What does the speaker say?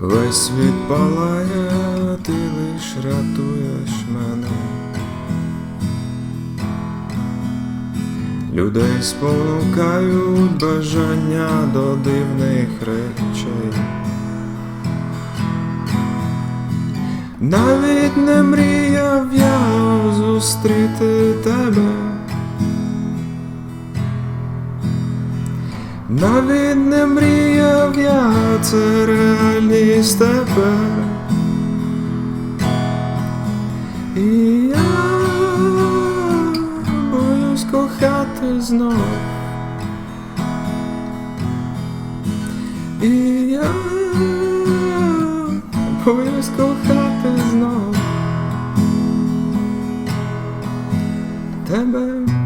Весь світ палає, ти лиш рятуєш мене. Людей спонукають бажання до дивних речей. Навіть не мріяв я зустріти тебе. Навіть не мріяв я, це вільний з тебе. І я боюсь кохати знов. І я боюсь кохати знов тебе.